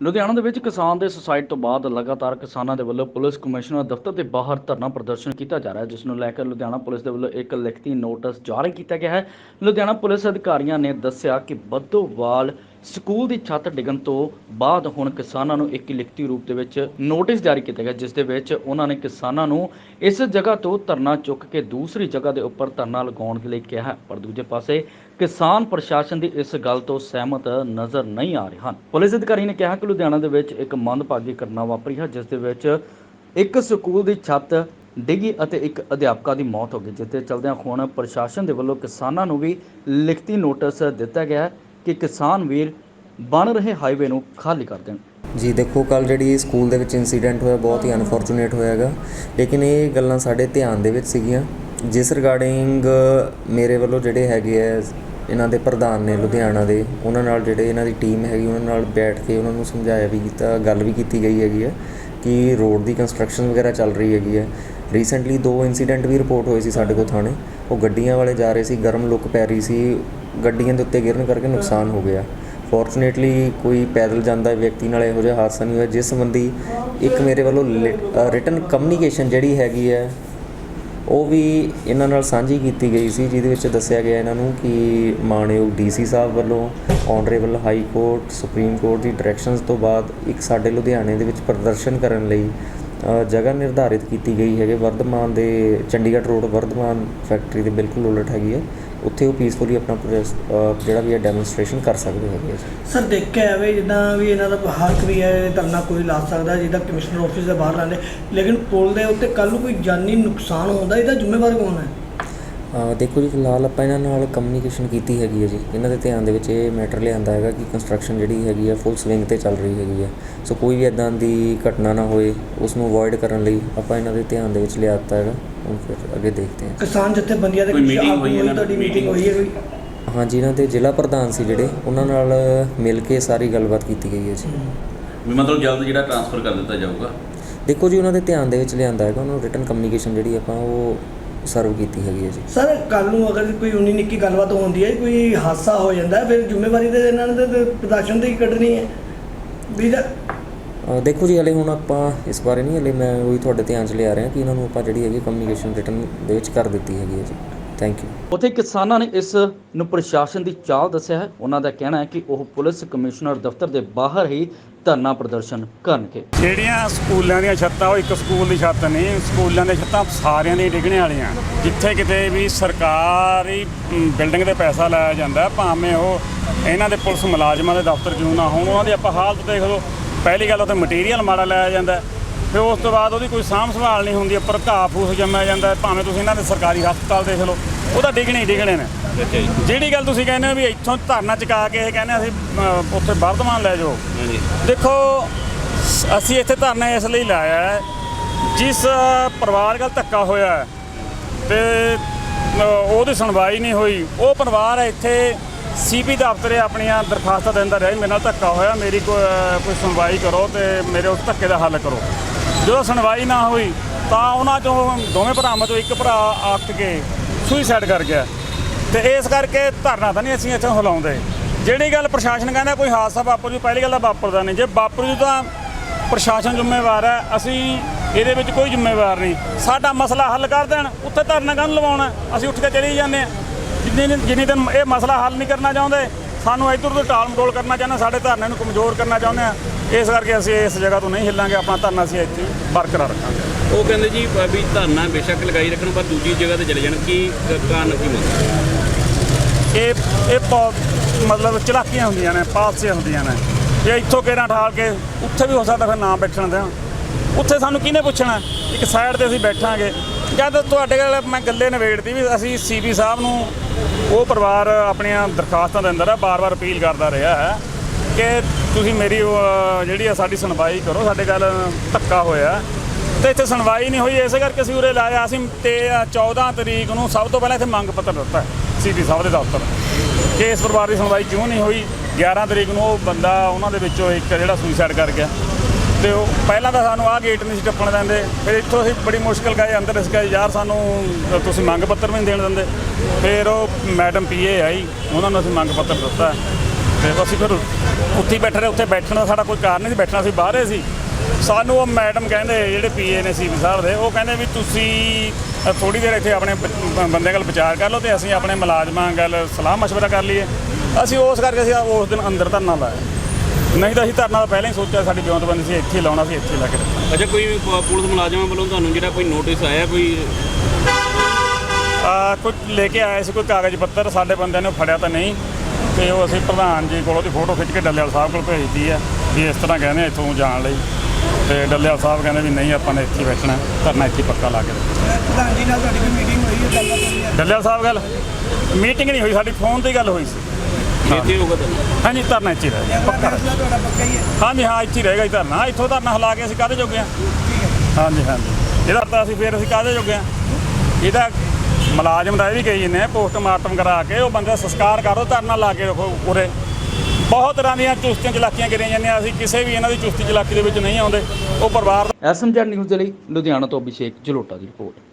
ਲੁਧਿਆਣਾ ਦੇ ਵਿੱਚ ਕਿਸਾਨ ਦੇ ਸੁਸਾਇਡ ਤੋਂ ਬਾਅਦ ਲਗਾਤਾਰ ਕਿਸਾਨਾਂ ਦੇ ਵੱਲੋਂ ਪੁਲਿਸ ਕਮਿਸ਼ਨਰ ਦਫ਼ਤਰ ਦੇ ਬਾਹਰ ਧਰਨਾ ਪ੍ਰਦਰਸ਼ਨ ਕੀਤਾ ਜਾ ਰਿਹਾ ਹੈ, ਜਿਸ ਨੂੰ ਲੈ ਕੇ ਲੁਧਿਆਣਾ ਪੁਲਿਸ ਦੇ ਵੱਲੋਂ ਇੱਕ ਲਿਖਤੀ ਨੋਟਿਸ ਜਾਰੀ ਕੀਤਾ ਗਿਆ ਹੈ। ਲੁਧਿਆਣਾ ਪੁਲਿਸ ਅਧਿਕਾਰੀਆਂ ਨੇ ਦੱਸਿਆ ਕਿ ਬੱਦੋਵਾਲ ਸਕੂਲ ਦੀ ਛੱਤ ਡਿੱਗਣ ਤੋਂ ਬਾਅਦ ਹੁਣ ਕਿਸਾਨਾਂ ਨੂੰ ਇੱਕ ਲਿਖਤੀ ਰੂਪ ਦੇ ਵਿੱਚ ਨੋਟਿਸ ਜਾਰੀ ਕੀਤਾ ਗਿਆ, ਜਿਸ ਦੇ ਵਿੱਚ ਉਹਨਾਂ ਨੇ ਕਿਸਾਨਾਂ ਨੂੰ ਇਸ ਜਗ੍ਹਾ ਤੋਂ ਧਰਨਾ ਚੁੱਕ ਕੇ ਦੂਸਰੀ ਜਗ੍ਹਾ ਦੇ ਉੱਪਰ ਧਰਨਾ ਲਗਾਉਣ ਦੇ ਲਈ ਕਿਹਾ। ਹੈ ਪਰ ਦੂਜੇ ਪਾਸੇ ਕਿਸਾਨ ਪ੍ਰਸ਼ਾਸਨ ਦੀ ਇਸ ਗੱਲ ਤੋਂ ਸਹਿਮਤ ਨਜ਼ਰ ਨਹੀਂ ਆ ਰਹੇ ਹਨ। ਪੁਲਿਸ ਅਧਿਕਾਰੀ ਨੇ ਕਿਹਾ ਕਿ ਲੁਧਿਆਣਾ ਦੇ ਵਿੱਚ ਇੱਕ ਮੰਦਭਾਗੀ ਘਟਨਾ ਵਾਪਰੀ ਹੈ, ਜਿਸ ਦੇ ਵਿੱਚ ਇੱਕ ਸਕੂਲ ਦੀ ਛੱਤ ਡਿੱਗੀ ਅਤੇ ਇੱਕ ਅਧਿਆਪਕਾ ਦੀ ਮੌਤ ਹੋ ਗਈ, ਜਿਸ ਦੇ ਚਲਦਿਆਂ ਹੁਣ ਪ੍ਰਸ਼ਾਸਨ ਦੇ ਵੱਲੋਂ ਕਿਸਾਨਾਂ ਨੂੰ ਵੀ ਲਿਖਤੀ ਨੋਟਿਸ ਦਿੱਤਾ ਗਿਆ ਹੈ। ਕਿ ਕਿਸਾਨ ਵੀਰ ਬਣ ਰਹੇ ਹਾਈਵੇ ਨੂੰ ਖਾਲੀ ਕਰ ਦੇਣ। ਜੀ, ਦੇਖੋ ਕੱਲ ਜਿਹੜੀ ਸਕੂਲ ਦੇ ਵਿੱਚ ਇਨਸੀਡੈਂਟ ਹੋਇਆ, ਬਹੁਤ ਹੀ ਅਨਫੋਰਚੂਨੇਟ ਹੋਇਆਗਾ ਲੇਕਿਨ ਇਹ ਗੱਲਾਂ ਸਾਡੇ ਧਿਆਨ ਦੇ ਵਿੱਚ ਸੀਗੀਆਂ। ਜਿਸ ਰਿਗਾਰਡਿੰਗ ਮੇਰੇ ਵੱਲੋਂ ਜਿਹੜੇ ਹੈਗੇ ਆ, ਇਹਨਾਂ ਦੇ ਪ੍ਰਧਾਨ ਨੇ ਲੁਧਿਆਣਾ ਦੇ, ਉਹਨਾਂ ਨਾਲ ਜਿਹੜੇ ਇਹਨਾਂ ਦੀ ਟੀਮ ਹੈਗੀ, ਉਹਨਾਂ ਨਾਲ ਬੈਠ ਕੇ ਉਹਨਾਂ ਨੂੰ ਸਮਝਾਇਆ ਵੀ ਕੀਤਾ, ਗੱਲ ਵੀ ਕੀਤੀ ਗਈ ਹੈਗੀ ਹੈ ਕਿ ਰੋਡ ਦੀ ਕੰਸਟਰਕਸ਼ਨ ਵਗੈਰਾ ਚੱਲ ਰਹੀ ਹੈਗੀ ਹੈ ਰੀਸੈਂਟਲੀ ਦੋ ਇਨਸੀਡੈਂਟ ਵੀ ਰਿਪੋਰਟ ਹੋਏ ਸੀ ਸਾਡੇ ਕੋਲ ਥਾਣੇ। ਉਹ ਗੱਡੀਆਂ ਵਾਲੇ ਜਾ ਰਹੇ ਸੀ, ਗਰਮ ਲੁੱਕ ਪੈ ਰਹੀ ਸੀ। ਗੱਡੀਆਂ ਦੇ ਉੱਤੇ ਗਿਰਨ ਕਰਕੇ ਨੁਕਸਾਨ ਹੋ ਗਿਆ। ਫੋਰਚੂਨੇਟਲੀ ਕੋਈ ਪੈਦਲ ਜਾਂਦਾ ਵਿਅਕਤੀ ਨਾਲ ਇਹੋ ਜਿਹਾ ਹਾਦਸਾ ਨਹੀਂ ਹੋਇਆ, ਜਿਸ ਸੰਬੰਧੀ ਇੱਕ ਮੇਰੇ ਵੱਲੋਂ ਰਿਟਨ ਕਮਿਊਨੀਕੇਸ਼ਨ ਜਿਹੜੀ ਹੈਗੀ ਹੈ, ਉਹ ਵੀ ਇਹਨਾਂ ਨਾਲ ਸਾਂਝੀ ਕੀਤੀ ਗਈ ਸੀ, ਜਿਹਦੇ ਵਿੱਚ ਦੱਸਿਆ ਗਿਆ ਇਹਨਾਂ ਨੂੰ ਕਿ ਮਾਣਯੋਗ ਡੀਸੀ ਸਾਹਿਬ ਵੱਲੋਂ honourable high court supreme court ਦੀ ਡਾਇਰੈਕਸ਼ਨਸ ਤੋਂ ਬਾਅਦ ਇੱਕ ਸਾਡੇ ਲੁਧਿਆਣੇ ਦੇ ਵਿੱਚ ਪ੍ਰਦਰਸ਼ਨ ਕਰਨ ਲਈ ਜਗ੍ਹਾ ਨਿਰਧਾਰਿਤ ਕੀਤੀ ਗਈ ਹੈਗੀ। ਵਰਧਮਾਨ ਦੇ ਚੰਡੀਗੜ੍ਹ ਰੋਡ ਵਰਧਮਾਨ ਫੈਕਟਰੀ ਦੇ ਬਿਲਕੁਲ ਉਲਟ ਹੈਗੀ ਹੈ। ਉੱਥੇ ਉਹ ਪੀਸਫੁਲੀ ਆਪਣਾ ਪ੍ਰੋਟੈਸਟ, ਜਿਹੜਾ ਵੀ ਹੈ ਡੈਮੋਨਸਟ੍ਰੇਸ਼ਨ ਕਰ ਸਕਦੇ ਹੈਗੇ ਜੀ ਸਰ ਦੇਖਿਆ ਜਾਵੇ ਜਿੱਦਾਂ ਵੀ ਇਹਨਾਂ ਦਾ ਹੱਕ ਵੀ ਹੈ ਧਰਨਾ ਕੋਈ ਲਾ ਸਕਦਾ ਜਿੱਦਾਂ ਕਮਿਸ਼ਨਰ ਆਫਿਸ ਦੇ ਬਾਹਰ ਲਾਉਂਦੇ ਲੇਕਿਨ ਪੁਲ ਦੇ ਉੱਤੇ ਕੱਲ ਨੂੰ ਕੋਈ ਜਾਨੀ ਨੁਕਸਾਨ ਹੁੰਦਾ ਇਹਦਾ ਜ਼ਿੰਮੇਵਾਰ ਕੌਣ ਹੈ? ਦੇਖੋ ਜੀ ਫਿਲਹਾਲ ਆਪਾਂ ਇਹਨਾਂ ਨਾਲ ਕਮਿਊਨੀਕੇਸ਼ਨ ਕੀਤੀ ਹੈਗੀ ਹੈ ਜੀ। ਇਹਨਾਂ ਦੇ ਧਿਆਨ ਦੇ ਵਿੱਚ ਇਹ ਮੈਟਰ ਲਿਆਂਦਾ ਹੈਗਾ ਕਿ ਕੰਸਟਰਕਸ਼ਨ ਜਿਹੜੀ ਹੈਗੀ ਹੈ ਫੁੱਲ ਸਵਿੰਗ ਤੇ ਚੱਲ ਰਹੀ ਹੈਗੀ ਹੈ ਸੋ ਕੋਈ ਵੀ ਇਦਾਂ ਦੀ ਘਟਨਾ ਨਾ ਹੋਏ ਉਸ ਨੂੰ ਅਵੋਇਡ ਕਰਨ ਲਈ ਆਪਾਂ ਇਹਨਾਂ ਦੇ ਧਿਆਨ ਦੇ ਵਿੱਚ ਲਿਆ ਦਿੱਤਾ ਹੈਗਾ। ਹੁਣ ਫਿਰ ਅੱਗੇ ਦੇਖਦੇ ਹਾਂ। ਕਿਸਾਨ ਜਥੇਬੰਦੀਆਂ ਦੇ meeting ਆਗੂ ਹੋਈ ਇਹਨਾਂ ਤੁਹਾਡੀ ਦੀ? ਮੀਟਿੰਗ ਹੋਈ ਹੈ ਕੋਈ? ਹਾਂਜੀ ਇਹਨਾਂ ਦੇ ਜ਼ਿਲ੍ਹਾ ਪ੍ਰਧਾਨ ਸੀ ਜਿਹੜੇ ਉਹਨਾਂ ਨਾਲ ਮਿਲ ਕੇ ਸਾਰੀ ਗੱਲਬਾਤ ਕੀਤੀ ਗਈ ਹੈ ਜੀ। ਵੀ ਮਤਲਬ ਜਲਦ ਜਿਹੜਾ ਟ੍ਰਾਂਸਫਰ ਕਰ ਦਿੱਤਾ ਜਾਊਗਾ? ਦੇਖੋ ਜੀ ਉਹਨਾਂ ਦੇ ਧਿਆਨ ਦੇ ਵਿੱਚ ਲਿਆਂਦਾ ਹੈਗਾ ਉਹਨਾਂ ਨੂੰ ਰਿਟਨ ਕਮਿਊਨੀਕੇਸ਼ਨ ਜਿਹੜੀ ਆਪਾਂ ਉਹ ਸਰਵ ਕੀਤੀ ਹੈਗੀ ਹੈ ਜੀ। ਸਰ ਕੱਲ ਨੂੰ ਅਗਰ ਕੋਈ ਉਨੀ ਨਿੱਕੀ ਗੱਲਬਾਤ ਹੁੰਦੀ ਹੈ ਕੋਈ ਹਾਦਸਾ ਹੋ ਜਾਂਦਾ ਹੈ ਫਿਰ ਜ਼ਿੰਮੇਵਾਰੀ ਤੇ ਇਹਨਾਂ ਨੇ ਤੇ ਪ੍ਰਦਰਸ਼ਨ ਤੇ ਹੀ ਕੱਢਣੀ ਹੈ। ਵੀ ਦਾ ਅ, ਦੇਖੋ ਜੀ ਹਲੇ ਹੁਣ ਆਪਾਂ ਇਸ ਬਾਰੇ ਨਹੀਂ ਹਲੇ ਮੈਂ ਉਹੀ ਤੁਹਾਡੇ ਧਿਆਨ 'ਚ ਲਿਆ ਰਿਹਾ ਕਿ ਇਹਨਾਂ ਨੂੰ ਆਪਾਂ ਜਿਹੜੀ ਹੈਗੀ ਕਮਿਊਨੀਕੇਸ਼ਨ ਰਿਟਨ ਦੇ ਵਿੱਚ ਕਰ ਦਿੱਤੀ ਹੈਗੀ ਹੈ ਜੀ। ਥੈਂਕ ਯੂ ਉੱਥੇ ਕਿਸਾਨਾਂ ਨੇ ਇਸ ਨੂੰ ਪ੍ਰਸ਼ਾਸਨ ਦੀ ਚਾਲ ਦੱਸਿਆ ਹੈ। ਉਹਨਾਂ ਦਾ ਕਹਿਣਾ ਹੈ ਕਿ ਉਹ ਪੁਲਿਸ ਕਮਿਸ਼ਨਰ ਦਫ਼ਤਰ ਦੇ ਬਾਹਰ ਹੀ ਧਰਨਾ ਪ੍ਰਦਰਸ਼ਨ ਕਰਨਗੇ। ਜਿਹੜੀਆਂ ਸਕੂਲਾਂ ਦੀਆਂ ਛੱਤਾਂ ਉਹ ਇੱਕ ਸਕੂਲ ਦੀ ਛੱਤ ਨਹੀਂ ਸਕੂਲਾਂ ਦੀਆਂ ਛੱਤਾਂ ਸਾਰਿਆਂ ਦੀਆਂ ਡਿੱਗਣੇ ਵਾਲੀਆਂ। ਜਿੱਥੇ ਕਿਤੇ ਵੀ ਸਰਕਾਰੀ ਬਿਲਡਿੰਗ ਤੇ ਪੈਸਾ ਲਾਇਆ ਜਾਂਦਾ ਭਾਵੇਂ ਉਹ ਇਹਨਾਂ ਦੇ ਪੁਲਿਸ ਮੁਲਾਜ਼ਮਾਂ ਦੇ ਦਫ਼ਤਰ ਕਿਉਂ ਨਾ ਹੋਣ ਉਹਨਾਂ ਦੀ ਆਪਾਂ ਹਾਲਤ ਦੇਖ ਲਓ। ਪਹਿਲੀ ਗੱਲ ਉੱਥੇ ਮਟੀਰੀਅਲ ਮਾੜਾ ਲਾਇਆ ਜਾਂਦਾ। ਫਿਰ ਉਸ ਤੋਂ ਬਾਅਦ ਉਹਦੀ ਕੋਈ ਸਾਂਭ ਸੰਭਾਲ ਨਹੀਂ ਹੁੰਦੀ ਉੱਪਰ ਘਾਹ ਫੂਸ ਜੰਮਿਆ ਜਾਂਦਾ ਭਾਵੇਂ ਤੁਸੀਂ ਇਹਨਾਂ ਦੇ ਸਰਕਾਰੀ ਹਸਪਤਾਲ ਦੇਖ ਲਓ ਉਹਦਾ ਡਿੱਗਣੇ ਹੀ ਡਿੱਗਣੇ ਨੇ। ਜਿਹੜੀ ਗੱਲ ਤੁਸੀਂ ਕਹਿੰਦੇ ਹੋ ਵੀ ਇੱਥੋਂ ਧਰਨਾ ਚੁਕਾ ਕੇ ਇਹ ਕਹਿੰਦੇ ਅਸੀਂ ਉੱਥੇ ਵਰਧਮਾਨ ਲੈ ਜਾਓ। ਦੇਖੋ ਸ- ਅਸੀਂ ਇੱਥੇ ਧਰਨਾ ਇਸ ਲਈ ਲਾਇਆ ਹੈ ਜਿਸ ਪਰਿਵਾਰ ਨਾਲ ਧੱਕਾ ਹੋਇਆ ਹੈ ਤੇ ਅ, ਉਹਦੀ ਸੁਣਵਾਈ ਨਹੀਂ ਹੋਈ। ਉਹ ਪਰਿਵਾਰ ਇੱਥੇ ਸੀਪੀ ਦਫ਼ਤਰੇ ਆਪਣੀਆਂ ਦਰਖਾਸਤਾਂ ਦਿੰਦਾ ਰਿਹਾ ਵੀ ਮੇਰੇ ਨਾਲ ਧੱਕਾ ਹੋਇਆ ਮੇਰੀ ਕੋਈ ਕੋਈ ਸੁਣਵਾਈ ਕਰੋ ਤੇ ਮੇਰੇ ਉਸ ਧੱਕੇ ਦਾ ਹੱਲ ਕਰੋ। ਜਦੋਂ ਸੁਣਵਾਈ ਨਾ ਹੋਈ, ਤਾਂ ਉਹਨਾਂ ਚੋਂ ਦੋਵੇਂ ਭਰਾਵਾਂ ਚੋਂ ਇੱਕ ਭਰਾ ਆਕਟ ਕੇ ਸੁਈਸਾਈਡ ਕਰ ਗਿਆ। ਤੇ ਇਸ ਕਰਕੇ ਧਰਨਾ ਤਾਂ ਨਹੀਂ ਅਸੀਂ ਇੱਥੇ ਹਿਲਾਉਂਦੇ। ਜਿਹੜੀ ਗੱਲ ਪ੍ਰਸ਼ਾਸਨ ਕਹਿੰਦਾ, ਕੋਈ ਹਾਦਸਾ ਵਾਪਰ ਜੂ, ਪਹਿਲੀ ਗੱਲ ਤਾਂ ਵਾਪਰਦਾ ਨਹੀਂ। ਜੇ ਵਾਪਰ ਜੂ ਤਾਂ ਪ੍ਰਸ਼ਾਸਨ ਜ਼ਿੰਮੇਵਾਰ ਹੈ, ਅਸੀਂ ਇਹਦੇ ਵਿੱਚ ਕੋਈ ਜ਼ਿੰਮੇਵਾਰ ਨਹੀਂ। ਸਾਡਾ ਮਸਲਾ ਹੱਲ ਕਰ ਦੇਣ, ਉੱਥੇ ਧਰਨਾ ਕਾਹਨੂੰ ਲਵਾਉਣਾ? ਅਸੀਂ ਉੱਠ ਕੇ ਚਲੇ ਹੀ ਜਾਂਦੇ ਹਾਂ। ਜਿੰਨੀ ਦਿਨ ਜਿੰਨੀ ਦਿਨ ਇਹ ਮਸਲਾ ਹੱਲ ਨਹੀਂ ਕਰਨਾ ਚਾਹੁੰਦੇ ਸਾਨੂੰ ਇੱਧਰ ਤੋਂ ਟਾਲ ਮਟੋਲ ਕਰਨਾ ਚਾਹੁੰਦੇ ਸਾਡੇ ਧਰਨੇ ਨੂੰ ਕਮਜ਼ੋਰ ਕਰਨਾ ਚਾਹੁੰਦੇ ਆ ਇਸ ਕਰਕੇ ਅਸੀਂ ਇਸ ਜਗ੍ਹਾ ਤੋਂ ਨਹੀਂ ਹਿੱਲਾਂਗੇ ਆਪਣਾ ਧਰਨਾ ਅਸੀਂ ਇੱਥੇ ਬਰਕਰਾਰ ਰੱਖਾਂਗੇ। ਉਹ ਕਹਿੰਦੇ ਜੀ ਅ, ਵੀ ਧਰਨਾ ਬੇਸ਼ੱਕ ਲਗਾਈ ਰੱਖਣ ਪਰ ਦੂਜੀ ਜਗ੍ਹਾ ਤੇ ਚਲੇ ਜਾਣ ਕੀ ਅ, ਕਾਰਨ ਕੀ ਮੰਗਦੇ ਇਹ ਇਹ ਬਹੁਤ ਮਤਲਬ ਚਲਾਕੀਆਂ ਹੁੰਦੀਆਂ ਨੇ ਪਾਲਸੀਆਂ ਹੁੰਦੀਆਂ ਨੇ। ਜੇ ਇੱਥੋਂ ਕਿਹੜਾ ਠਾਲ ਕੇ ਉੱਥੇ ਵੀ ਹੋ ਸਕਦਾ ਫਿਰ ਨਾ ਬੈਠਣ ਦਿਆਂ। ਉੱਥੇ ਸਾਨੂੰ ਕਿਹਨੇ ਪੁੱਛਣਾ? ਇੱਕ ਸਾਈਡ ਤੇ ਅਸੀਂ ਬੈਠਾਂਗੇ। ਜਦ ਤੁਹਾਡੇ ਨਾਲ ਮੈਂ ਗੱਲੇ ਨਿਬੇੜਦੀ ਵੀ ਅਸੀਂ ਸੀਪੀ ਸਾਹਿਬ ਨੂੰ ਉਹ ਪਰਿਵਾਰ ਆਪਣੀਆਂ ਦਰਖਾਸਤਾਂ ਦੇ ਅੰਦਰ ਹੈ ਬਾਰ-ਬਾਰ ਅਪੀਲ ਕਰਦਾ ਰਿਹਾ ਹੈ ਕਿ ਤੁਸੀਂ ਮੇਰੀ ਅਹ, ਜਿਹੜੀ ਆ ਸਾਡੀ ਸੁਣਵਾਈ ਕਰੋ ਸਾਡੇ ਗੱਲ ਧੱਕਾ ਹੋਇਆ। ਤੇ ਇੱਥੇ ਸੁਣਵਾਈ ਨਹੀਂ ਹੋਈ ਇਸੇ ਕਰਕੇ ਅਸੀਂ ਉਰੇ ਲਾਇਆ। ਅਸੀਂ ਤੇ 14 ਤਰੀਕ ਨੂੰ ਸਭ ਤੋਂ ਪਹਿਲਾਂ ਇੱਥੇ ਮੰਗ ਪੱਤਰ ਦਿੱਤਾ ਸੀਪੀ ਸਾਹਿਬ ਦੇ ਦਫ਼ਤਰ। ਕਿ ਇਸ ਪਰਿਵਾਰ ਦੀ ਸੁਣਵਾਈ ਕਿਉਂ ਨਹੀਂ ਹੋਈ? 11 ਤਰੀਕ ਨੂੰ ਉਹ ਬੰਦਾ ਉਹਨਾਂ ਦੇ ਵਿੱਚੋਂ ਇੱਕ ਜਿਹੜਾ ਸੁਸਾਈਡ ਕਰ ਗਿਆ। ਤੇ ਉਹ ਪਹਿਲਾਂ ਤਾਂ ਸਾਨੂੰ ਆਹ ਗੇਟ ਨਹੀਂ ਸੀ ਟੱਪਣ ਦਿੰਦੇ ਫਿਰ ਇੱਥੋਂ ਅਸੀਂ ਬੜੀ ਮੁਸ਼ਕਲ ਗਏ ਅੰਦਰ ਇਸ ਗਏ ਯਾਰ ਸਾਨੂੰ ਤੁਸੀਂ ਮੰਗ ਪੱਤਰ ਵੀ ਨਹੀਂ ਦੇਣ ਦਿੰਦੇ ਫਿਰ ਉਹ ਮੈਡਮ ਪੀਏ ਆਈ ਉਹਨਾਂ ਨੂੰ ਅਸੀਂ ਮੰਗ ਪੱਤਰ ਦਿੱਤਾ ਤੇ ਅਸੀਂ ਫਿਰ ਉੱਥੇ ਹੀ ਬੈਠੇ ਰਹੇ ਉੱਥੇ ਬੈਠਣ ਦਾ ਸਾਡਾ ਕੋਈ ਕਾਰਨ ਨਹੀਂ ਸੀ ਬੈਠਣਾ ਸੀ ਬਾਹਰੇ ਸੀ ਸਾਨੂੰ ਉਹ ਮੈਡਮ ਕਹਿੰਦੇ ਜਿਹੜੇ ਪੀਏ ਨੇ ਸੀਪੀ ਸਾਹਿਬ ਦੇ ਉਹ ਕਹਿੰਦੇ ਵੀ ਤੁਸੀਂ ਥੋੜੀ ਦੇਰ ਇੱਥੇ ਆਪਣੇ ਬ- ਬ- ਬੰਦੇ ਨਾਲ ਵਿਚਾਰ ਕਰ ਲਓ ਤੇ ਅਸੀਂ ਆਪਣੇ ਮੁਲਾਜ਼ਮਾਂ ਗੱਲ ਸਲਾਹ مشورہ ਕਰ ਲਈਏ ਅਸੀਂ ਉਸ ਕਰਕੇ ਅਸੀਂ ਉਸ ਦਿਨ ਅੰਦਰ ਧਰਨਾ ਲਾਇਆ ਨਹੀਂ ਤਾਂ ਅਸੀਂ ਧਰਨਾ ਤਾਂ ਪਹਿਲਾਂ ਹੀ ਸੋਚਿਆ ਸਾਡੀ ਬਿਉਂਤਬੰਦੀ ਸੀ ਇੱਥੇ ਹੀ ਲਾਉਣਾ ਸੀ ਇੱਥੇ ਲਾ ਕੇ ਰੱਖਣਾ ਅੱਛਾ ਕੋਈ ਪ- ਪੁਲਿਸ ਮੁਲਾਜ਼ਮਾਂ ਵੱਲੋਂ ਤੁਹਾਨੂੰ ਜਿਹੜਾ ਕੋਈ ਨੋਟਿਸ ਆਇਆ ਕੋਈ ਆ ਕੁਝ ਲੈ ਕੇ ਆਏ ਸੀ ਕੋਈ ਕਾਗਜ਼ ਪੱਤਰ ਸਾਡੇ ਬੰਦਿਆਂ ਨੇ ਫੜਿਆ ਤਾਂ ਨਹੀਂ। ਤੇ ਉਹ ਅਸੀਂ ਪ੍ਰਧਾਨ ਜੀ ਕੋਲ ਉਹਦੀ ਫੋਟੋ ਖਿੱਚ ਕੇ ਡੱਲੇਵਾਲ ਸਾਹਿਬ ਕੋਲ ਭੇਜਦੀ ਆ ਵੀ ਇਸ ਤਰ੍ਹਾਂ ਕਹਿੰਦੇ ਆ ਇੱਥੋਂ ਜਾਣ ਲਈ। ਤੇ ਡੱਲੇਵਾਲ ਸਾਹਿਬ ਕਹਿੰਦੇ ਵੀ ਨਹੀਂ ਆਪਾਂ ਨੇ ਇੱਥੇ ਹੀ ਬੈਠਣਾ ਧਰਨਾ ਇੱਥੇ ਹੀ ਪੱਕਾ ਲਾ ਕੇ ਰੱਖਣਾ ਪ੍ਰਧਾਨ ਜੀ ਨਾਲ ਤੁਹਾਡੀ ਕੋਈ ਮੀਟਿੰਗ ਹੋਈ ਹੈ ਗੱਲਬਾਤ ਹੋਈ ਹੈ? ਡੱਲੇਵਾਲ ਸਾਹਿਬ ਗੱਲ? ਮੀਟਿੰਗ ਨਹੀਂ ਹੋਈ ਸਾਡੀ ਫੋਨ ਤੇ ਹੀ ਗੱਲ ਹੋਈ ਸੀ। ਇੱਥੇ ਹੋਊਗਾ ਤੁਹਾਨੂੰ ਹਾਂਜੀ ਧਰਨਾ ਇੱਥੇ ਹੀ ਰਹੇਗਾ ਪੱਕਾ ਹੀ ਹੈ ਹਾਂਜੀ ਹਾਂ ਇੱਥੇ ਹੀ ਰਹੇਗਾ ਜੀ ਧਰਨਾ। ਇੱਥੋਂ ਧਰਨਾ ਹਿਲਾ ਕੇ ਅਸੀਂ ਕਾਹਦੇ ਜੋਗੇ ਹਾਂ? ਹਾਂਜੀ ਹਾਂਜੀ। ਇਹਦਾ ਤਾਂ ਅਸੀਂ ਫਿਰ ਅਸੀਂ ਕਾਹਦੇ ਜੋਗੇ ਹਾਂ? ਇਹਦਾ ਮੁਲਾਜ਼ਮ ਦਾ ਇਹ ਵੀ ਕਹੀ ਨੇ ਪੋਸਟਮਾਰਟਮ ਕਰਾ ਕੇ ਉਹ ਬੰਦੇ ਦਾ ਸੰਸਕਾਰ ਕਰ ਧਰਨਾ ਲਾ ਕੇ ਰੱਖੋ ਉਰੇ। ਬਹੁਤ ਤਰ੍ਹਾਂ ਦੀਆਂ ਚੁਸਤੀਆਂ ਚਲਾਕੀਆਂ ਕਰੀਆਂ ਜਾਂਦੀਆਂ ਅਸੀਂ ਕਿਸੇ ਵੀ ਇਹਨਾਂ ਦੀ ਚੁਸਤੀ ਚਲਾਕੀ ਦੇ ਵਿੱਚ ਨਹੀਂ ਆਉਂਦੇ। ਉਹ ਪਰਿਵਾਰ ਐਸਐਮਜੈਡ ਨਿਊਜ਼ ਦੇ ਲਈ ਲੁਧਿਆਣਾ ਤੋਂ ਅਭਿਸ਼ੇਕ ਜਲੋਟਾ ਦੀ ਰਿਪੋਰਟ।